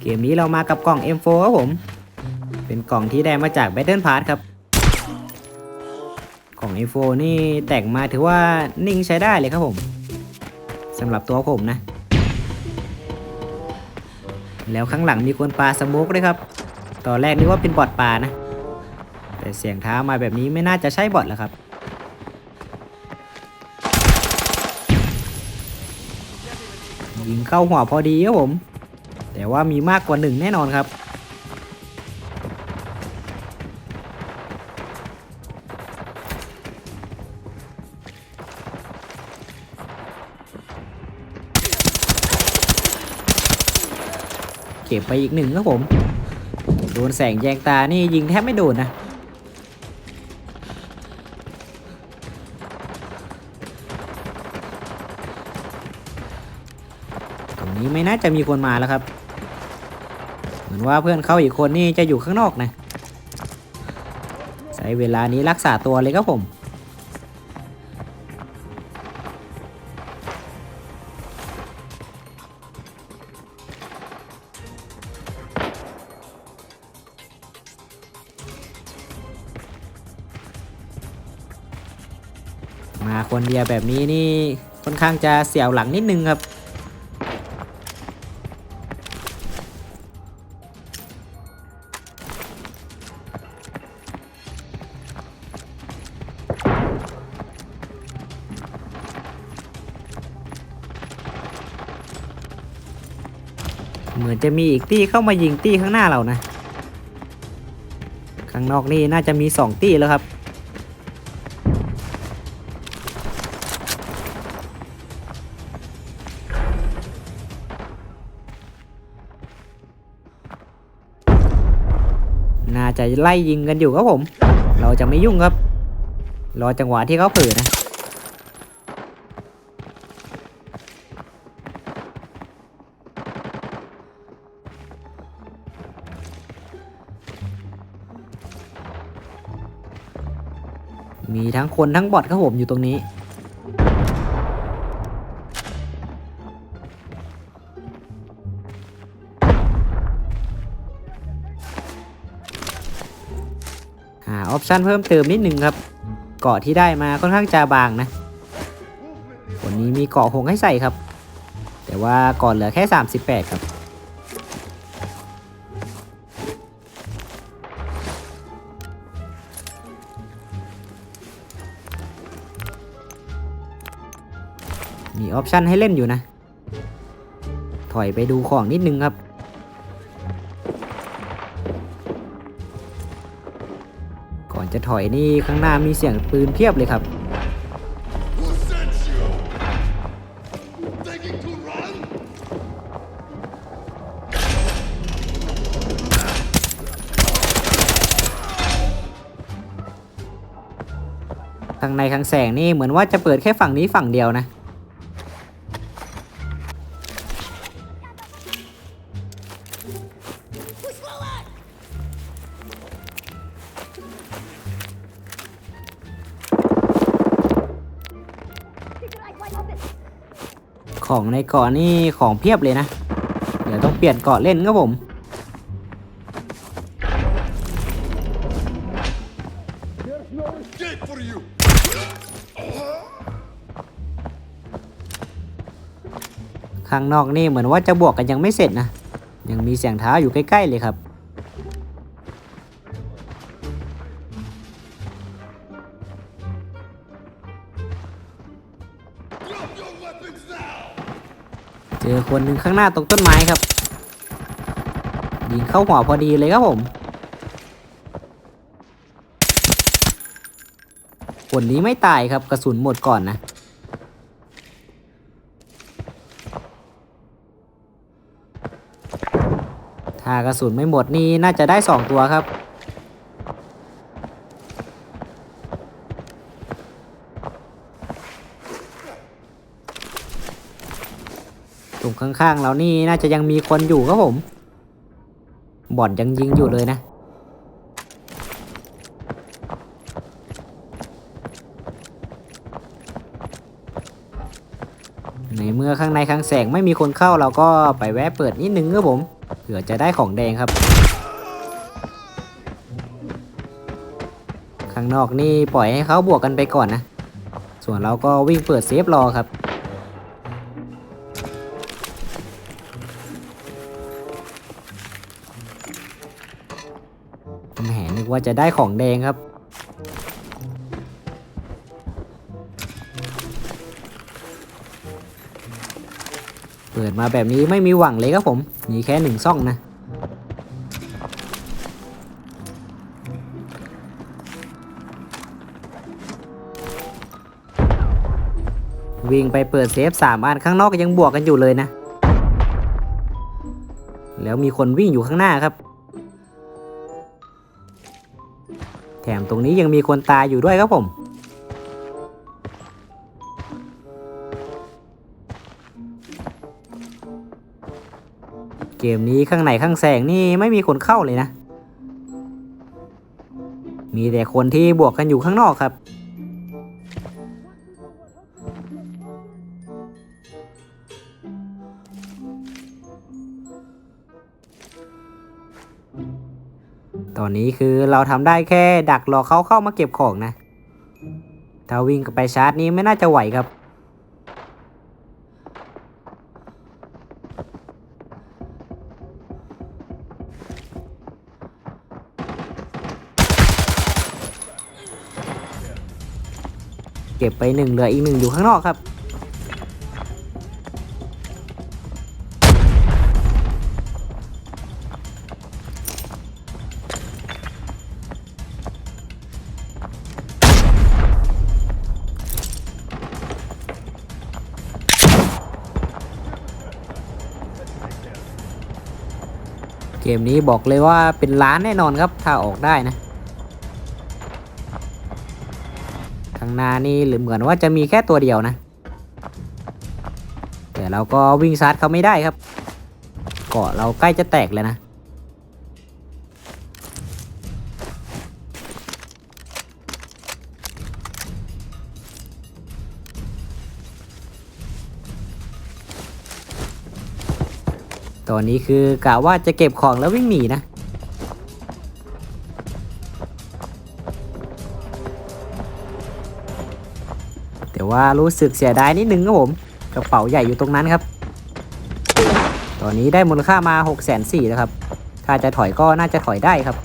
เกมนี้เรามากับกล่อง M4 ครับผม เป็นกล่องที่ได้มาจาก Battle Pass ครับ กล่อง M4 นี่แต่งมาถือว่านิ่งใช้ได้เลยครับผมสำหรับตัวผมนะ แล้วข้างหลังมีคนปลาสโมกด้วยครับ ตอนแรกนึกว่าเป็นบอทปลานะ แต่เสียงเท้ามาแบบนี้ไม่น่าจะใช่บอทแล้วครับยิงเข้าหัวพอดีครับผม แต่ว่ามีมากกว่าหนึ่งแน่นอนครับ เก็บไปอีกหนึ่งครับผม โดนแสงแยงตานี่ยิงแทบไม่โดนนะตรงนี้ไม่น่าจะมีคนมาแล้วครับ ว่าเพื่อนเขาอีกคนนี่จะอยู่ข้างนอกนะ ใช้เวลานี้รักษาตัวเลยครับผม มาคนเดียวแบบนี้นี่ค่อนข้างจะเสียวหลังนิดนึงครับ เหมือนจะมีอีกตี้เข้ามายิงตี้ข้างหน้าเรานะ ข้างนอกนี่น่าจะมีสองตี้แล้วครับ น่าจะไล่ยิงกันอยู่ครับผม เราจะไม่ยุ่งครับ รอจังหวะที่เขาเผลอนะ มีทั้งคนทั้งบอทครับผมอยู่ตรงนี้ หาออปชันเพิ่มเติมนิดนึงครับ เกาะที่ได้มาค่อนข้างจะบางนะวันนี้มีเกาะหงให้ใส่ครับ แต่ว่าก่อนเหลือแค่ 38 ครับ มีออปชันให้เล่นอยู่นะ ถอยไปดูของนิดนึงครับ ก่อนจะถอยนี่ข้างหน้ามีเสียงปืนเพียบเลยครับ Who sent you? Thinking to run? ทางในทางแสงนี่เหมือนว่าจะเปิดแค่ฝั่งนี้ฝั่งเดียวนะ ของในเกาะนี่ของเพียบเลยนะ เดี๋ยวต้องเปลี่ยนเกาะเล่นครับผม There's no escape for you. ข้างนอกนี่เหมือนว่าจะบวกกันยังไม่เสร็จนะ ยังมีเสียงเท้าอยู่ใกล้ ๆ เลยครับ คนหนึ่งข้างหน้าตรงต้นไม้ครับ ยิงเข้าหัวพอดีเลยครับผม คนนี้ไม่ตายครับกระสุนหมดก่อนนะถ้ากระสุนไม่หมดนี่น่าจะได้สองตัวครับ ตรง ข้างๆเรานี่น่าจะยังมีคนอยู่ครับผม บ่อนยังยิงอยู่เลยนะ ในเมื่อข้างในข้างแสงไม่มีคนเข้าเราก็ไปแวะเปิดนิดนึงครับผม เผื่อจะได้ของแดงครับ ข้างนอกนี่ปล่อยให้เขาบวกกันไปก่อนนะ ส่วนเราก็วิ่งเปิดเซฟรอครับ ว่าจะได้ของแดงครับ เปิดมาแบบนี้ไม่มีหวังเลยครับผม มีแค่หนึ่งซ่องนะวิ่งไปเปิดเซฟสามอันข้างนอกยังบวกกันอยู่เลยนะ แล้วมีคนวิ่งอยู่ข้างหน้าครับ ถมตรงนี้ยังมีคนตายอยู่ด้วยครับผมเกมนี้ข้างในข้างแสงนี่ไม่มีคนเข้าเลยนะ มีแต่คนที่บวกกันอยู่ข้างนอกครับ ตอนนี้คือเราทำได้แค่ดักรอเขาเข้ามาเก็บของนะถ้าวิ่งไปชาร์จนี้ไม่น่าจะไหวครับ เก็บไปหนึ่งเหลืออีกหนึ่งอยู่ข้างนอกครับ กมนี้บอกเลยว่าเป็นล้านแน่นอนครับถ้าออกได้นะข้างหน้านี่หรือเหมือนว่าจะมีแค่ตัวเดียวนะ แต่เราก็วิ่งซัดเขาไม่ได้ครับ เกาะเราใกล้จะแตกเลยนะ ตอนนี้คือกะว่าจะเก็บของแล้ววิ่งหนีนะแต่ว่ารู้สึกเสียดายนิดนึงครับผมกระเป๋าใหญ่อยู่ตรงนั้นครับ ตอนนี้ได้มูลค่ามา6 4 0 0 0แล้วครับ ถ้าจะถอยก็น่าจะถอยได้ครับ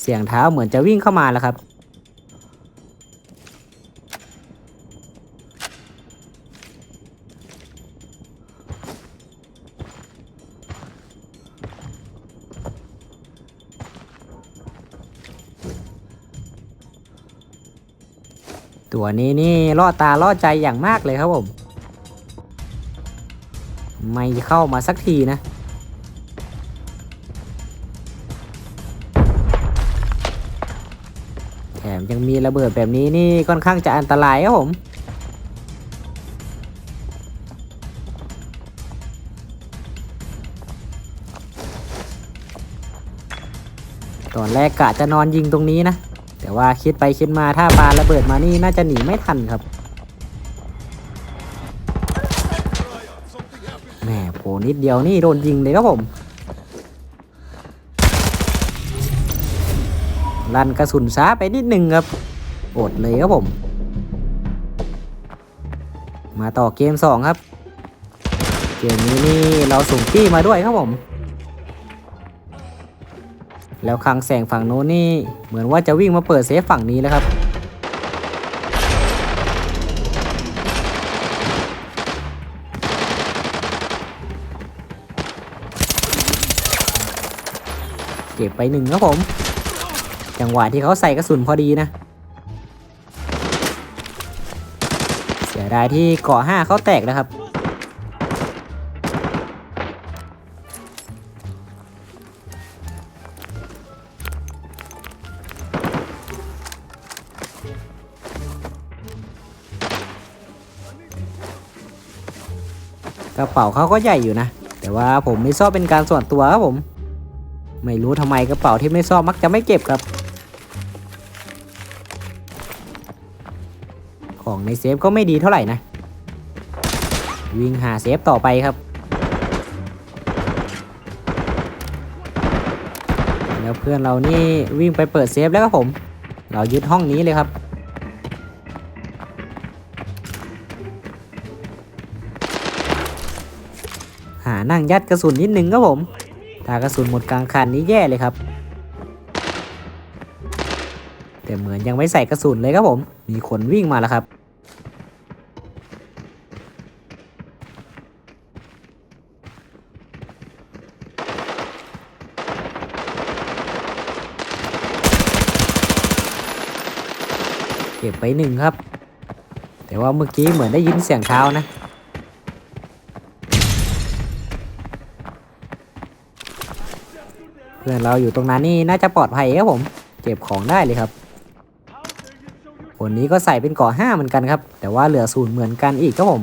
เสียงเท้าเหมือนจะวิ่งเข้ามาแล้วครับ ตัวนี้นี่ล่อตาล่อใจอย่างมากเลยครับผม ไม่เข้ามาสักทีนะ ยังมีระเบิดแบบนี้นี่ค่อนข้างจะอันตรายครับผมตอนแรกกะจะนอนยิงตรงนี้นะ แต่ว่าคิดไปคิดมาถ้าปาระเบิดมานี่น่าจะหนีไม่ทันครับแหมโผล่นิดเดียวนี่โดนยิงเลยครับผม ลั่นกระสุนช้าไปนิดนึงครับอดเลยครับผม มาต่อเกม 2 ครับ เกมนี้นี่เราส่งตี้มาด้วยครับผม แล้วคลังแสงฝั่งโน้นนี่เหมือนว่าจะวิ่งมาเปิดเซฟฝั่งนี้แล้วครับ เก็บไปหนึ่งครับผม จังหวะที่เขาใส่กระสุนพอดีนะ เสียดายที่เกาะห้าเขาแตกนะครับ กระเป๋าเขาก็ใหญ่อยู่นะ แต่ว่าผมไม่ชอบเป็นการส่วนตัวครับผม ไม่รู้ทำไมกระเป๋าที่ไม่ชอบมักจะไม่เก็บครับ ของในเซฟก็ไม่ดีเท่าไหร่นะ วิ่งหาเซฟต่อไปครับ แล้วเพื่อนเรานี่วิ่งไปเปิดเซฟแล้วครับผม เรายึดห้องนี้เลยครับหานั่งยัดกระสุนนิดนึงครับผม ถ้ากระสุนหมดกลางคันนี้แย่เลยครับ แต่เหมือนยังไม่ใส่กระสุนเลยครับผม มีคนวิ่งมาแล้วครับ ไปหนึ่งครับ แต่ว่าเมื่อกี้เหมือนได้ยินเสียงเท้านะ เพื่อนเราอยู่ตรงนั้นนี่น่าจะปลอดภัยครับผม เก็บของได้เลยครับคนนี้ก็ใส่เป็นก่อห้าเหมือนกันครับ แต่ว่าเหลือศูนย์เหมือนกันอีกครับผม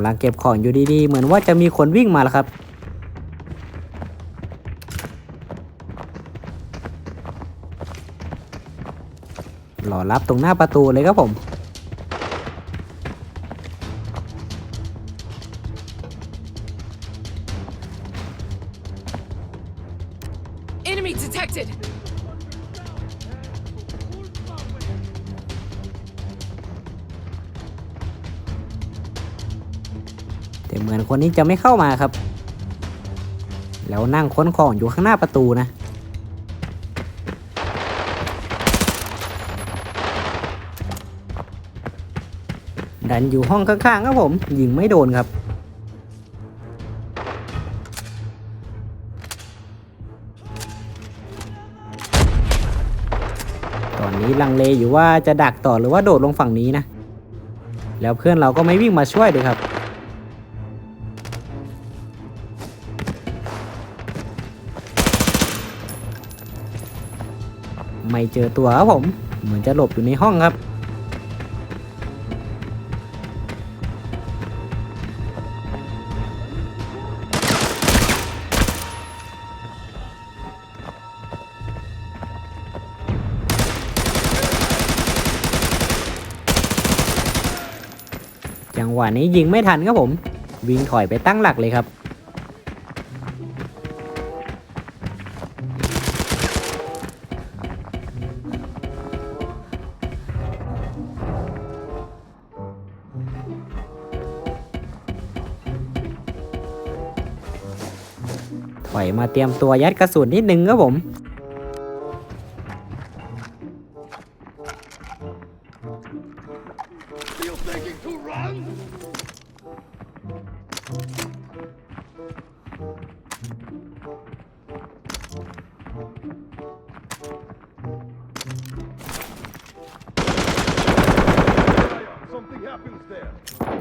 ำลังเก็บของอยู่ดีๆ เหมือนว่าจะมีคนวิ่งมาแล้วครับรอรับตรงหน้าประตูเลยครับผม มือนคนนี้จะไม่เข้ามาครับ แล้วนั่งค้นของอยู่ข้างหน้าประตูนะ ดันอยู่ห้องข้างๆครับผมยิงไม่โดนครับตอนนี้ลังเลอยู่ว่าจะดักต่อหรือว่าโดดลงฝั่งนี้นะ แล้วเพื่อนเราก็ไม่วิ่งมาช่วยเลยครับ ไม่เจอตัวครับผม เหมือนจะหลบอยู่ในห้องครับ จังหวะนี้ยิงไม่ทันครับผม วิ่งถอยไปตั้งหลักเลยครับ มาเตรียมตัวยัดกระสุนนิดนึงครับผม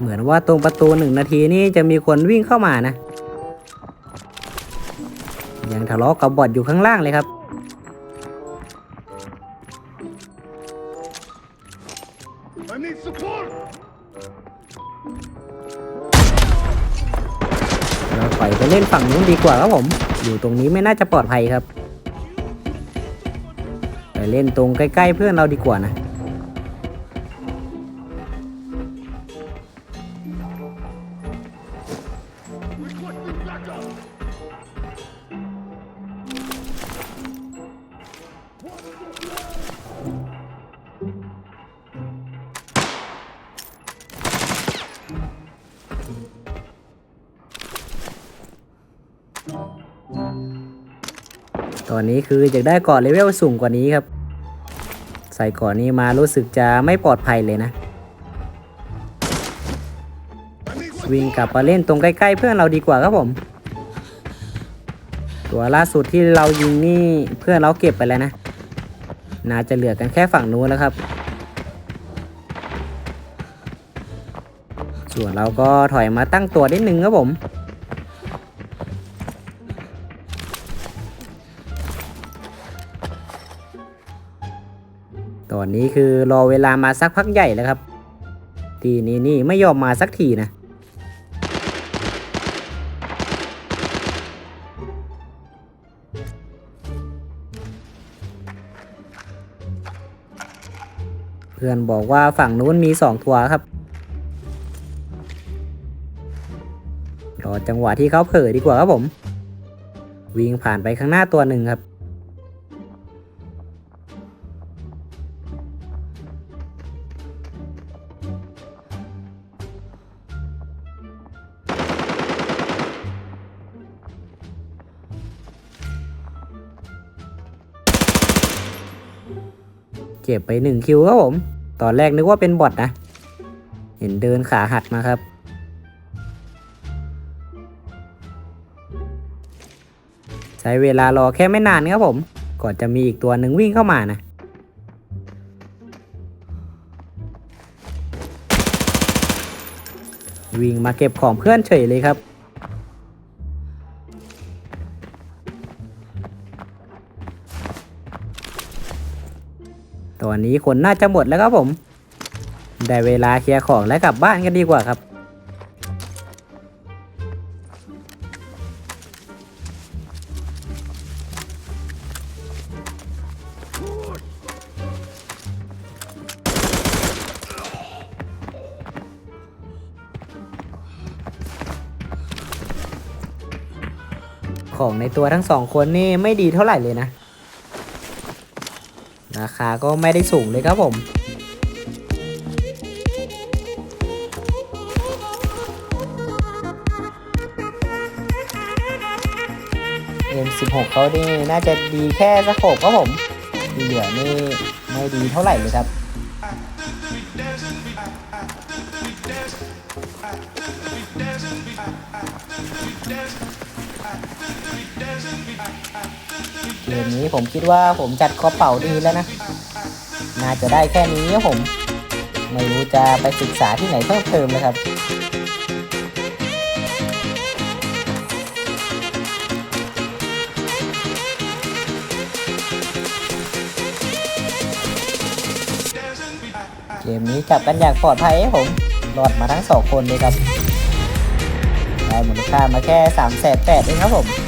เหมือนว่าตรงประตูหนึ่งนาทีนี่จะมีคนวิ่งเข้ามานะ ลาะกับบอทอยู่ข้างล่างเลยครับ I need support! เราถอยไปเล่นฝั่งนู้นดีกว่าครับผม อยู่ตรงนี้ไม่น่าจะปลอดภัยครับ ไปเล่นตรงใกล้ๆเพื่อนเราดีกว่านะ ตอนนี้คืออยากได้เกาะเลเวลสูงกว่านี้ครับ ใส่เกาะนี้มารู้สึกจะไม่ปลอดภัยเลยนะ วิ่งกลับมาเล่นตรงใกล้ๆเพื่อนเราดีกว่าครับผม ตัวล่าสุดที่เรายิงนี่เพื่อนเราเก็บไปแล้วนะ น่าจะเหลือกันแค่ฝั่งนู้นแล้วครับ ส่วนเราก็ถอยมาตั้งตัวนิดนึงครับผม ตอนนี้คือรอเวลามาสักพักใหญ่แล้วครับ ทีนี้นี่ไม่ยอมมาสักทีนะเพื่อนบอกว่าฝั่งนู้นมีสองตัวครับ รอจังหวะที่เขาเผลอดีกว่าครับผม วิ่งผ่านไปข้างหน้าตัวหนึ่งครับ เก็บไปหนึ่งคิวครับผม ตอนแรกนึกว่าเป็นบอทนะ เห็นเดินขาหัดมาครับ ใช้เวลารอแค่ไม่นานครับผม ก่อนจะมีอีกตัวหนึ่งวิ่งเข้ามานะวิ่งมาเก็บของเพื่อนเฉยเลยครับ ตอนนี้คนน่าจะหมดแล้วครับผม ได้เวลาเคลียร์ของและกลับบ้านกันดีกว่าครับของในตัวทั้งสองคนนี่ไม่ดีเท่าไหร่เลยนะ ราคาก็ไม่ได้สูงเลยครับผม M16 เขานี่น่าจะดีแค่สะโขบครับผมที่เหลือนี่ไม่ดีเท่าไหร่เลยครับ เกมนี้ผมคิดว่าผมจัดกระเป๋าดีแล้วนะ น่าจะได้แค่นี้ครับผม ไม่รู้จะไปศึกษาที่ไหนเพิ่มเติมเลยครับเกมนี้จับกันอย่างปลอดภัยครับผมรอดมาทั้งสองคนเลยครับ ได้มูลค่ามาแค่3ามแสนแปดเองครับผม